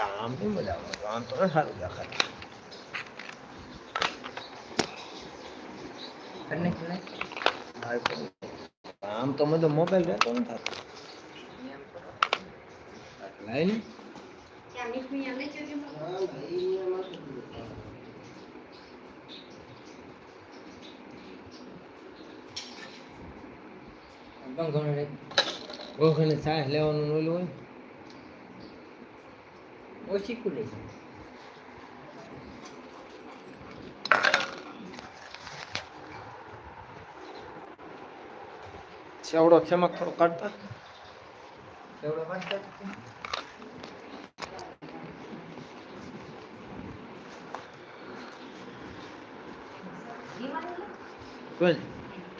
એટલે આમ નહીં મજા આવે આમ તો ન સારું દેખાય. આમ તો બધો મોબાઈલ રહેતો નથી થતો લાઈ ને ઓખને લેવાનું ઓલું હોય ઓછી કુલે છે. સેવડો છેમક થોડો કાઢતા. ચેવડો કાઢતા?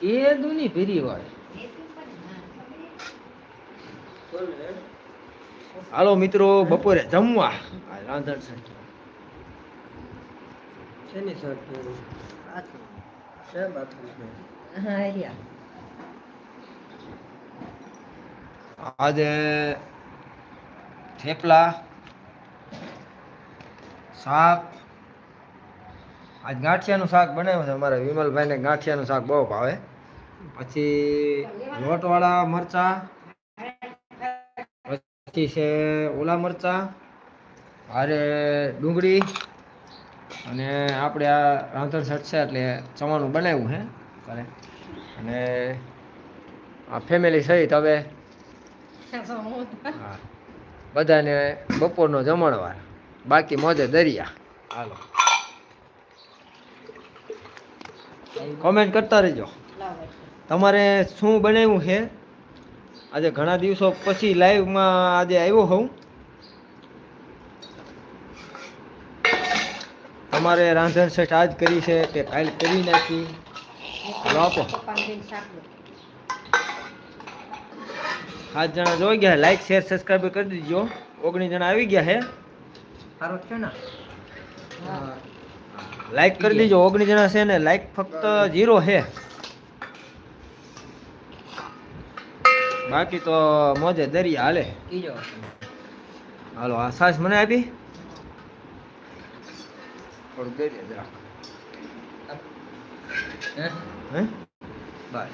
એ દુની ભીરી વાળી. હાલો મિત્રો બપોરે જમવા. રાંધણ છે. શેની શર્ટ છે? બાથરૂમ આજે થેપલા શાક. આજ ગાંઠિયાનું શાક બનાવ્યું છે અમારા વિમલભાઈને. ગાંઠિયાનું શાક બહુ ભાવે. પછી લોટવાળા મરચા પછી છે ઓલા મરચા અરે ડુંગળી અને આપણે આ રાંધણ સટ છે એટલે ચવાણું બનાવ્યું હે ઘરે. અને આ ફેમિલી સહિત હવે બધાને બપોરનો જમણવાર બાકી મોજે દરિયા. હાલો. કોમેન્ટ કરતા રહેજો. તમારે શું બનાવ્યું છે આજે ઘણા દિવસો પછી લાઈવમાં આજે આવ્યો હોઉં. તમારે રાંધણ સેઠ આજ કરી છે કે કાલ કરી નાખી. આપો. સાત જણા જોઈ ગયા લાઈક શેર સબસ્ક્રાઈબ કરી દીજો. ઓગણીસ જણા આવી ગયા હે. સારો છે ને? લાઈક કરી દીજો. ઓગણીસ જણા છે ને લાઈક ફક્ત ઝીરો છે બાકી તો મોજે દરિયા હાલે. હાલો આ સાસ મને આપી? જરા હે? બસ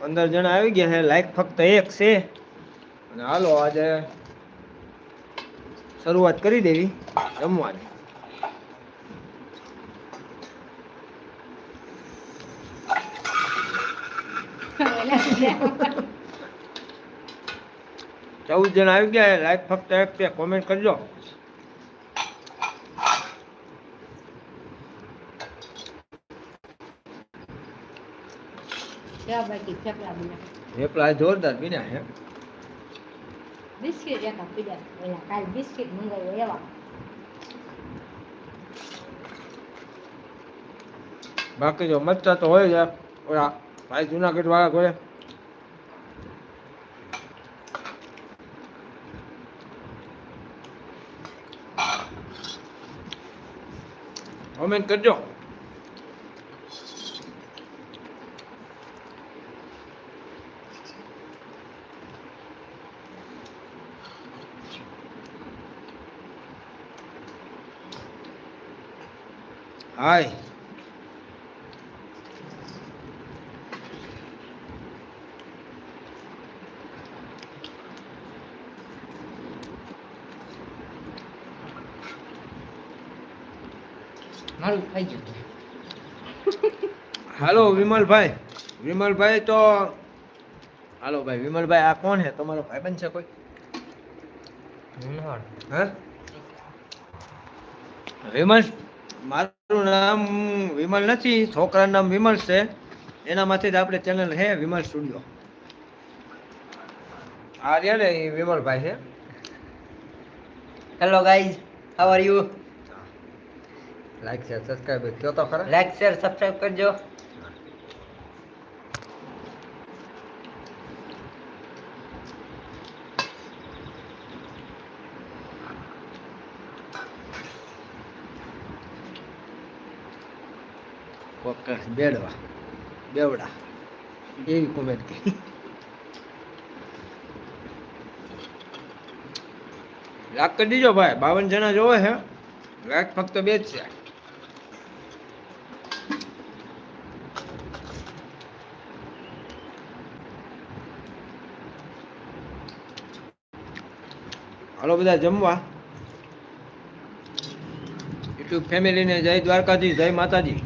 પંદર જણા આવી ગયા છે લાઈક ફક્ત એક છે. અને હાલો આજે શરૂઆત કરી દેવી. જમવાની. ચૌદ જણા આવી ગયા લાઈક ફક્ત એક છે કોમેન્ટ કરજો. થેપલા જોરદાર બીના છે. બિસ્કિટ એકા પીડા ઓલા કાલ બિસ્કિટ મંગાવ્યો એવા બાકી જો મરચા તો હોય જ આ. ઓલા ભાઈ જુનાગઢ વાળા ઘરે કોમેન્ટ કરજો હાય મારું ખાઈ ગયું હાલો વિમલભાઈ. વિમલભાઈ તો હાલો ભાઈ વિમલભાઈ આ કોણ છે? તમારો ભાઈબંધ છે કોઈ? ધૂનવાડ હે? વિમલ? મારું નામ વિમલ નથી છોકરાનું નામ વિમલ છે. એનામાંથી જ આપણે ચેનલ છે વિમલ સ્ટુડિયો આ રહ્યા ને એ વિમલભાઈ છે. Hello guys how are you like share subscribe કયો તો ખરા? લાઈક શેર સબસ્ક્રાઇબ કરજો. ઓકે બેડવા, બેવડા, એવી કોમેન્ટ કરી. લાખ કરી દીજો ભાઈ, બાવન જણા જોવે છે. લાખ ફક્ત બે જ છે. હાલો બધા જમવા. યુટ્યુબ ફેમિલીને જય દ્વારકાજી જય માતાજી.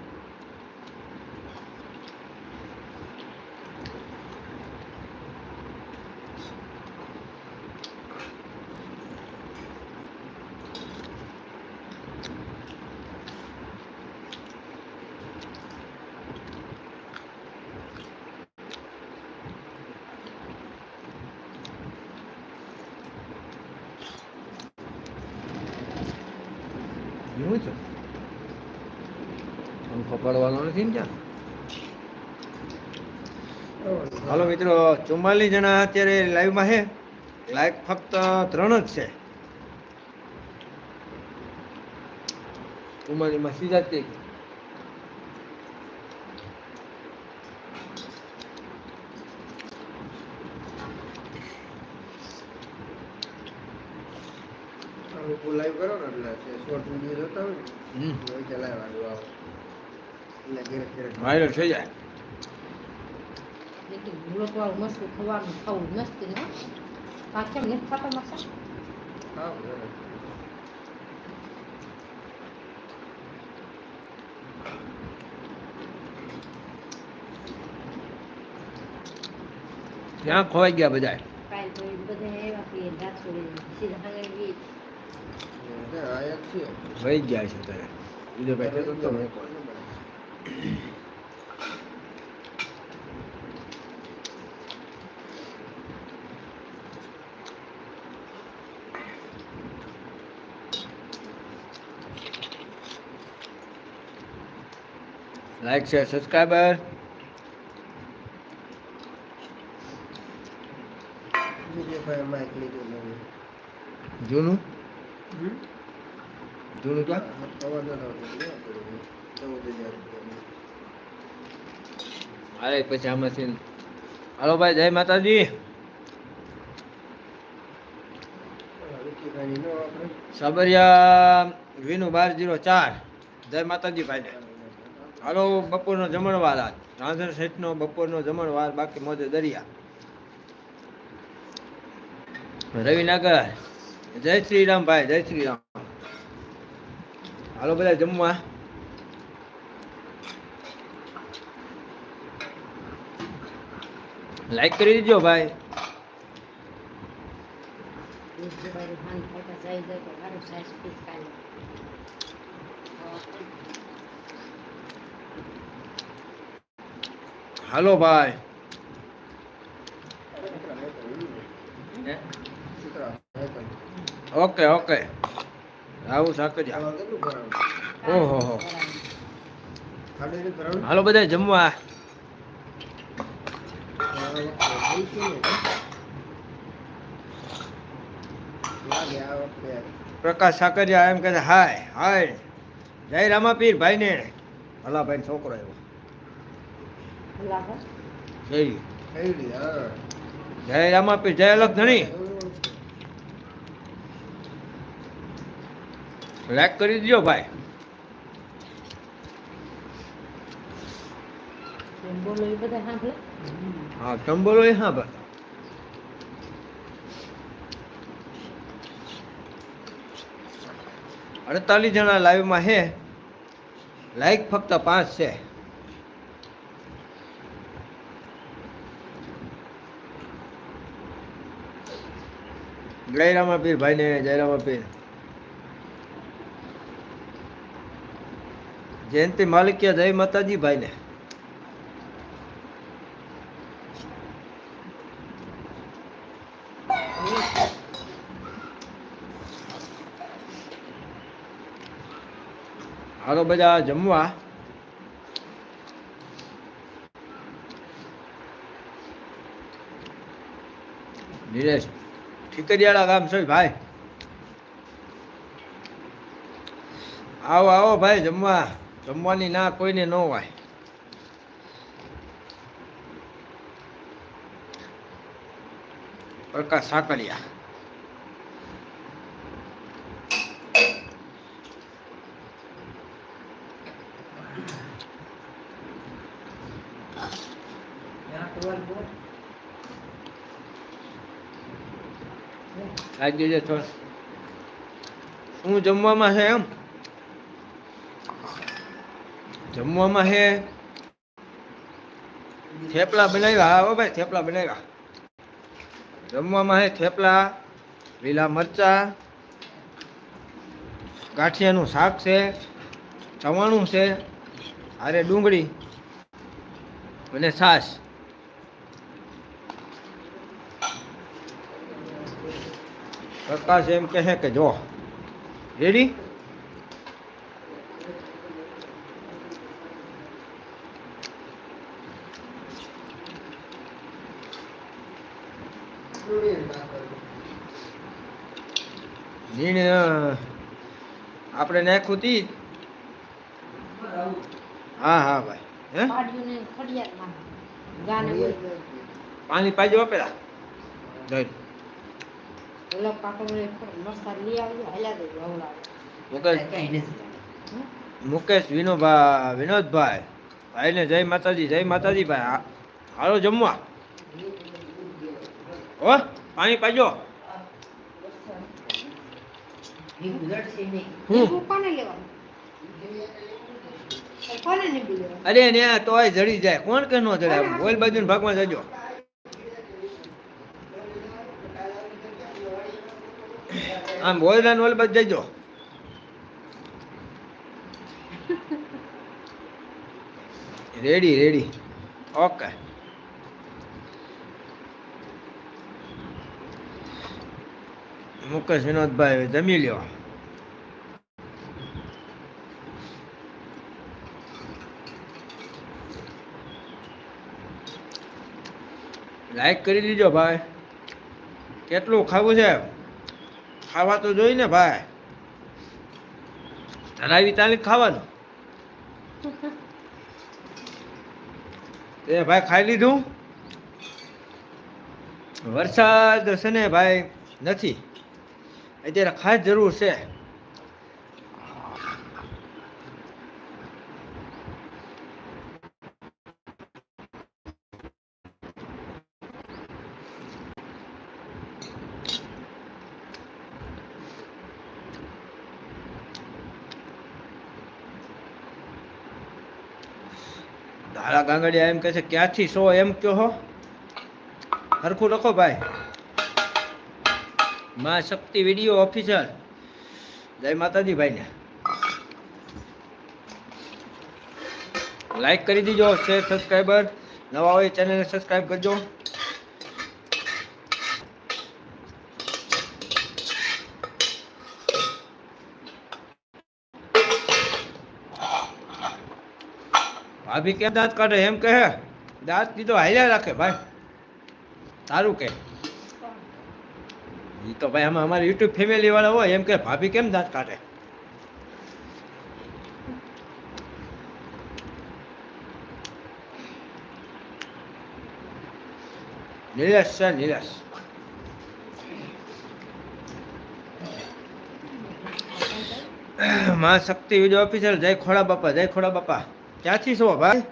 એવું છે પંખો પડવાનો નથી ને ત્યાં? હાલો મિત્રો, ચુમ્માલીસ જણા અત્યારે લાઈવમાં છે. લાઈક ફક્ત ત્રણ જ છે. ચુમ્માલીસમાં સીધા જ તે લાઈવ કરો ને એટલે શોર્ટ વીડિયો જોતા હોય હમ ને તો ચલાવવાનું આવે એટલે ક્યારેક ક્યારેક વાયરલ થઈ જાય લેકિન લોટવાળું મસલું ખવાનું ખાવું મસ્તી ને આ કેમ નથી ખાતા મરચાં? ખાવ બરાબર. ત્યાં ખોવાઈ ગયા બધા કાલ તો એ બધા એવા કે રાત છોડી સીધા થઈ જાય. એટલે ખોવાઈ એક છે વહી ગયા છે તારે બીજો બેઠો કહેતો હતો ને. લાઈક શેર સબસ્ક્રાઈબર બીજે ભાઈ માઇક લીધું નવું. જૂનું જૂનું ક્યાં અવાજ ન આવતો એટલે આ કર્યું. ચૌદ હજાર રૂપિયાનું. હાલે પછી આમાંથી હાલો ભાઈ જય માતાજી વિકીભાઈની ન વાપરે. સાબરિયા વિનુ બાર જીરો ચાર જય માતાજી ભાઈને હાલો, બપોરનો જમણવાર આજ. રાંધણ શેઠનો બપોરનો જમણવાર, બાકી મોજે દરિયા. રવિનગર. જય શ્રી રામ ભાઈ, જય શ્રી રામ હાલો બધા જમવા. લાઈક કરી દેજો ભાઈ. સાઈઝ પીસ કાઢે હાલો ભાઈ ઓકે ઓકે આવું સાકરિયા ઓહો, હો. હાલો બધા જમવા. પ્રકાશ સાકરિયા એમ કહે હાય હાય. જય રામાપીર ભાઈને. ભલા ભાઈ છોકરો એવો જય. થઈ ગઈ, જય ધણી. લાઈક કરી દો ભાઈ. હા ચંબોલો એ હા ભાઈ અડતાલીસ જણા લાઈવમાં છે લાઈક ફક્ત પાંચ છે. જયરામા પીર ભાઈને જયરામા પીર જયંતિ માલિકિયા જય માતાજી ભાઈને. હાલો બધા જમવા. નિલેશ. ઠીકરિયાળા ગામ છે ભાઈ. આવો આવો ભાઈ, જમવા. જમવાની ના કોઈને ન હોય. પ્રકાશ સાકરિયા. ખાઈ દેજે થોડ શું જમવામાં છે એમ? જમવામાં છે થેપલા બનાવ્યા. હા, હો ભાઈ, થેપલા બનાવ્યા. જમવામાં છે થેપલા, લીલા મરચા, ગાંઠિયાનું શાક છે, ચવાણું છે આરે ડુંગળી અને છાશ. પ્રકાશ એમ કહે કે જો. રેડી આપણે નાખ્યું તી. હા હા ભાઈ. હે? પાણી પાજો પેલા જઈ લઈ હાલ્યા મુકેશ વિનોભાઈ વિનોદભાઈ ભાઈને જય માતાજી જય માતાજી ભાઈ હાલો જમવા હો પાણી પાજો અરે ને તોય જડી જાય કોણ કે નો જડે બોલ બાજુ ભાગમાં જજો આમ બોલ ને ઓલ બાજુ જજો ready ready okay Mukesh Vinodbhai, જમી લ્યો. લાઈક કરી દીજો ભાઈ. કેટલું ખાવું છે? ખાવા તો જોઈ ને ભાઈ. ધરાવી તાલી ખાવાનું? એ ભાઈ ખાઈ લીધું? વરસાદ છે ને ભાઈ નથી. અત્યારે ખાસ જરૂર છે. ધારા ગાંગડિયા એમ કહે છે, ક્યાંથી સો એમ કહો હો. હરખું લખો ભાઈ. મા શક્તિ વીડિયો ઓફિસર જય માતાજી ભાઈને. લાઈક કરી દીજો શેર સબસ્ક્રાઈબર નવા હોય ચેનલને સબસ્ક્રાઈબ કરજો. ભાભી કેમ દાંત કાઢે એમ કહે? દાંત કીધો હાલ્યા રાખે ભાઈ. સારું કે. એ તો ભાઈ આમાં અમારી યુટ્યુબ ફેમિલી વાળા હોય, એમ કે ભાભી કેમ દાંત કાઢે? નિલેશ છે નિલેશ મા શક્તિ વીડિયો ઓફિસર જય ખોડા બાપા, જય ખોડા બાપા. ક્યાંથી છો ભાઈ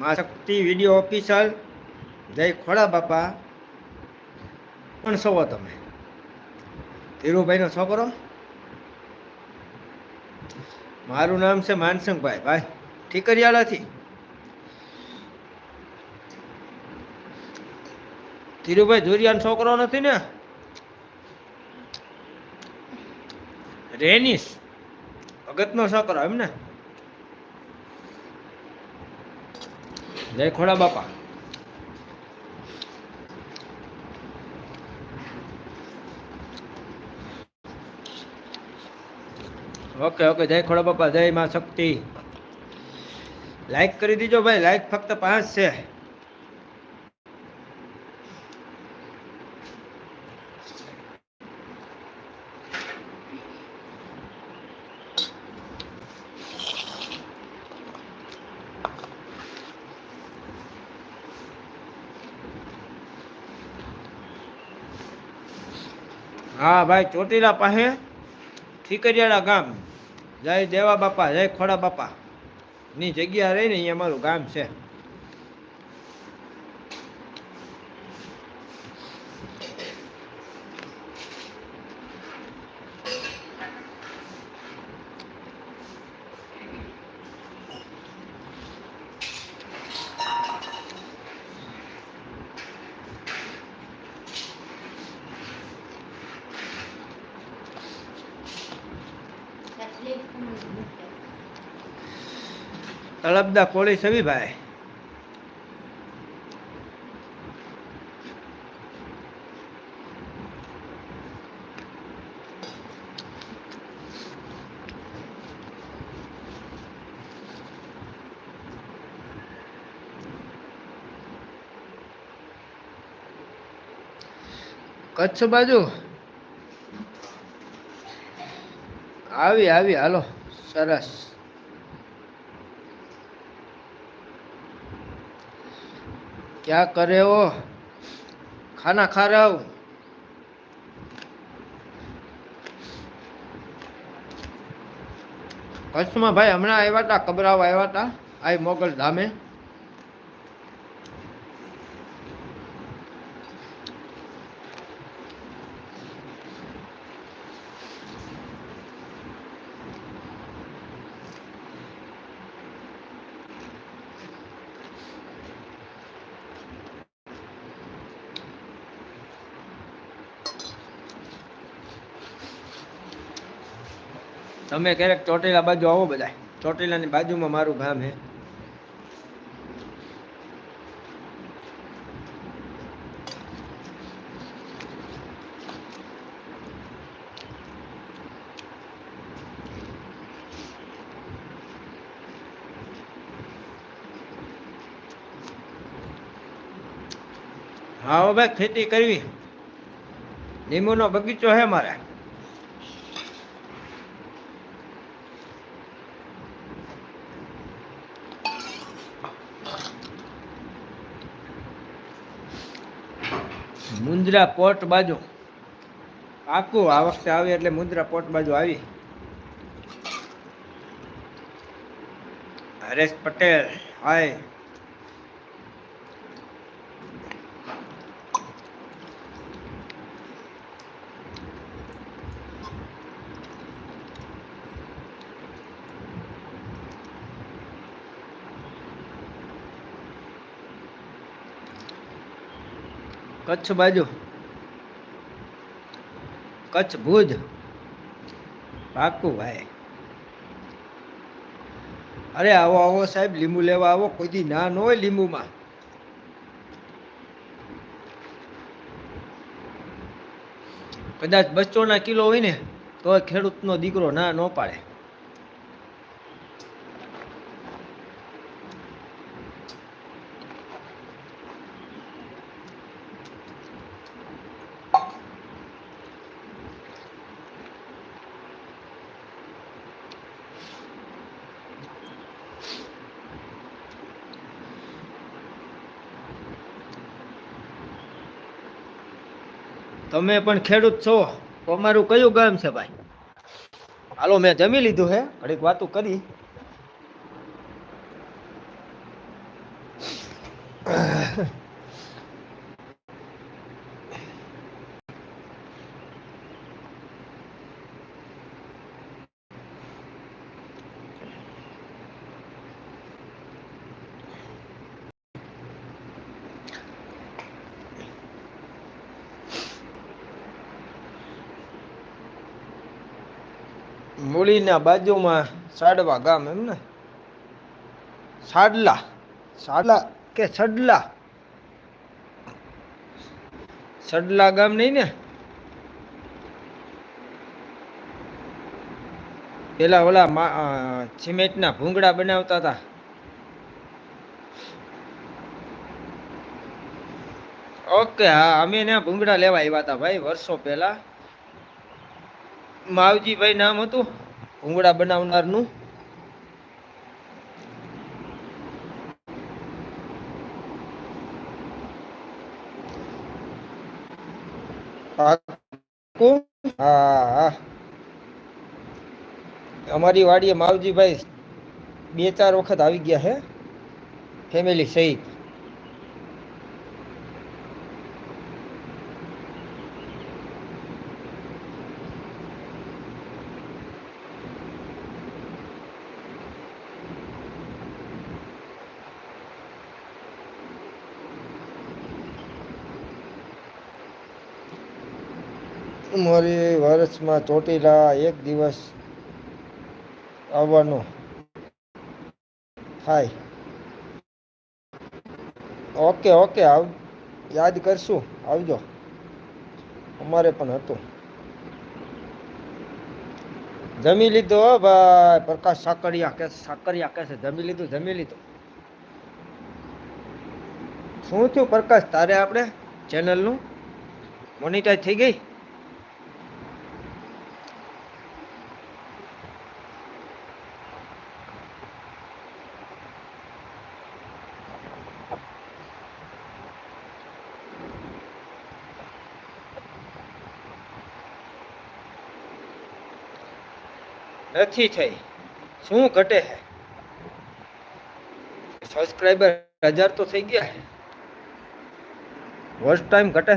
મા શક્તિ વીડિયો ઓફિસર જય ખોડા, બાપા. પણ છો તમે? ધીરુભાઈનો છોકરો? મારું નામ છે માનસંગભાઈ. ભાઈ ઠીકરિયાળાથી ધીરુભાઈ, ધુરિયાનો છોકરો નથી ને? રેનીશ ભગતનો છોકરો એમ ને? જય ખોડા બાપા. ઓકે ઓકે જય ખોડા બાપા જય માં શક્તિ. લાઈક કરી દીજો ભાઈ લાઈક ફક્ત પાંચ છે. હા, ભાઈ, ચોટીલા પાસે ઠીકરિયાળા ગામ. જય દેવા બાપા, જય ખોડા બાપા. ની જગ્યા રહી ને અહીંયા અમારું ગામ છે. તળપદા કોળી સવી ભાઈ કચ્છ બાજુ? આવી આવી હાલો સરસ. क्या कर रहे हो खाना खा रहा हूँ કચ્છમાં ભાઈ હમણાં આવ્યા હતા કબરાવ આવ્યા હતા આ મોગલ ધામે તમે ક્યારેક ચોટીલા બાજુ આવો બધા ચોટીલાની બાજુમાં મારું ગામ હે. હા ભાઈ ખેતી કરવી. લીંબુનો બગીચો હે મારે. મુંદ્રા પોર્ટ બાજુ. પાકું આ વખતે આવે એટલે મુંદ્રા પોર્ટ બાજુ આવી. હરેશ પટેલ, હાય. કચ્છ બાજુ. કચ્છ ભુજ. પાકું ભાઈ. અરે આવો આવો સાહેબ, લીંબુ લેવા આવો. કોઈ દી ના ન હોય લીંબુમાં. કદાચ બસો ના કિલો હોય ને, તો ખેડૂતનો દીકરો ના ન પાડે. તમે પણ ખેડૂત છો, તો અમારું કયું ગામ છે ભાઈ? હાલો, મેં જમી લીધું હે. ઘડીક વાતું કરી. મૂળીના બાજુમાં સાડવા ગામ એમ ને? સાડલા. સાડલા કે સડલા? સડલા ગામ નહીં ને? પેલા ઓલા સિમેન્ટના ભૂંગળા બનાવતા હતા. ઓકે, હા, અમે ને ભૂંગળા લેવા આવ્યા હતા ભાઈ, વર્ષો પહેલા. માવજીભાઈ નામ હતું, ભૂંગળા બનાવનારનું. અમારી વાડીએ માવજીભાઈ બે ચાર વખત આવી ગયા છે ફેમિલી સહિત. વર્ષમાં ચોટીલા એક દિવસ આવવાનું થાય. ઓકે ઓકે, આવ, યાદ કરશું. આવજો. અમારે પણ હતું. જમી લીધો ભાઈ. પ્રકાશ સાકરિયા કે સાકરિયા કે જમી લીધું જમી લીધું. શું થયું પ્રકાશ? તારે આપણે ચેનલનું મોનિટાઈઝ થઈ ગઈ? નથી થઈ શું ઘટે છે સબસ્ક્રાઈબર હજાર તો થઈ ગયા વોચ ટાઈમ ઘટે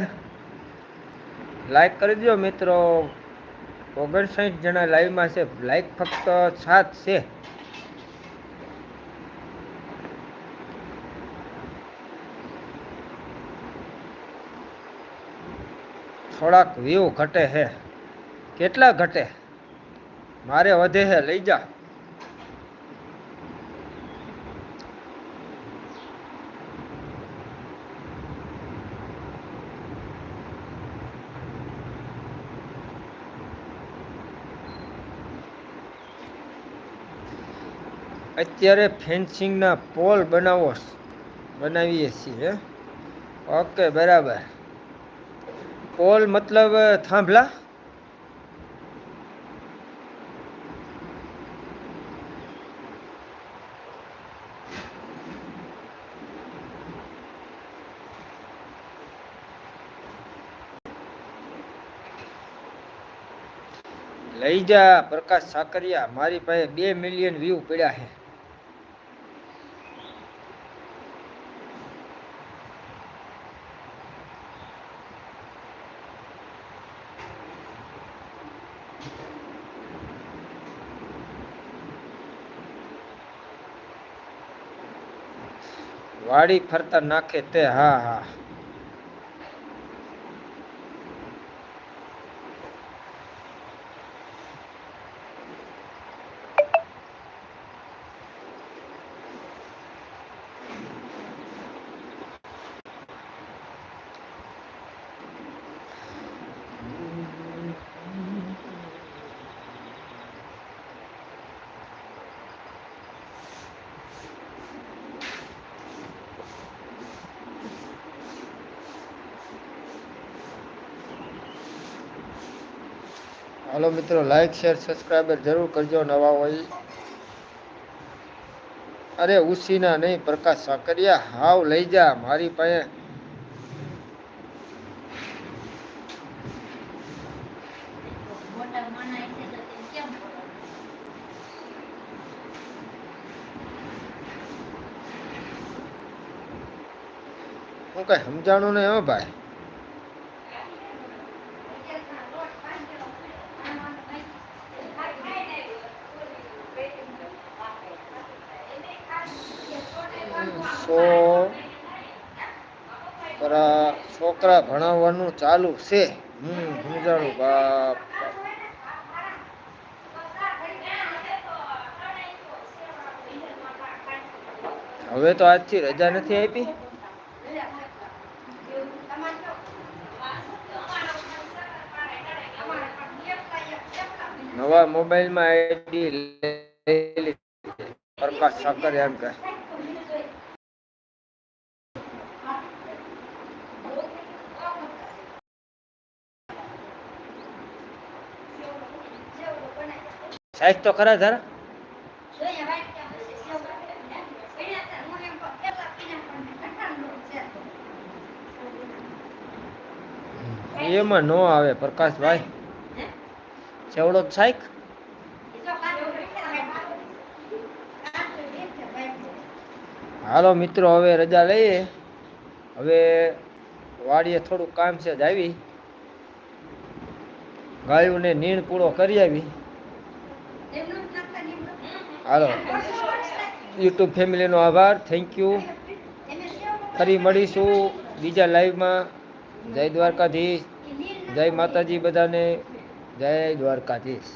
લાઈક કરી દો મિત્રો ઓગણસાઠ જણા લાઈવમાં છે લાઈક ફક્ત સાત છે થોડાક વ્યૂ ઘટે છે કેટલા ઘટે મારે વધે છે લઈ જા. અત્યારે ફેન્સિંગના પોલ બનાવો બનાવીએ છીએ. ઓકે, બરાબર. પોલ મતલબ થાંભલા? લઈ જા, પ્રકાશ સાકરિયા, મારી પાસે બે મિલિયન વ્યૂ પડ્યા છે. વાડી ફરતા નાખે તે, હા હા. હાલો મિત્રો લાઈક શેર સબસ્ક્રાઈબર જરૂર કરજો નવા હોય અરે ઉસીના નહીં, પ્રકાશ સાકરિયા, હાવ લઈ જા, મારી પાસે? હું કઈ સમજાણું નહીં હો ભાઈ તો છોકરા ભણાવવાનું ચાલુ છે. હું સમજાણું બાપ. હવે તો આજથી રજા નથી આપી? નવા મોબાઈલમાં આઈડી પ્રકાશ સાકર એમ કહે. સાઈઝ તો ખરા જરા એમાં નો આવે પ્રકાશભાઈ. ચેવડો સાઈક? હાલો મિત્રો, હવે રજા લઈએ. હવે વાડીએ થોડુંક કામ છે જ આવી. ગાયોને નીણ પૂરો કરી આવી. હાલો. યુટ્યુબ ફેમિલીનો આભાર. થેન્ક યુ ફરી મળીશું બીજા લાઈવમાં જય દ્વારકાધીશ. જય માતાજી બધાને. જય દ્વારકાધીશ.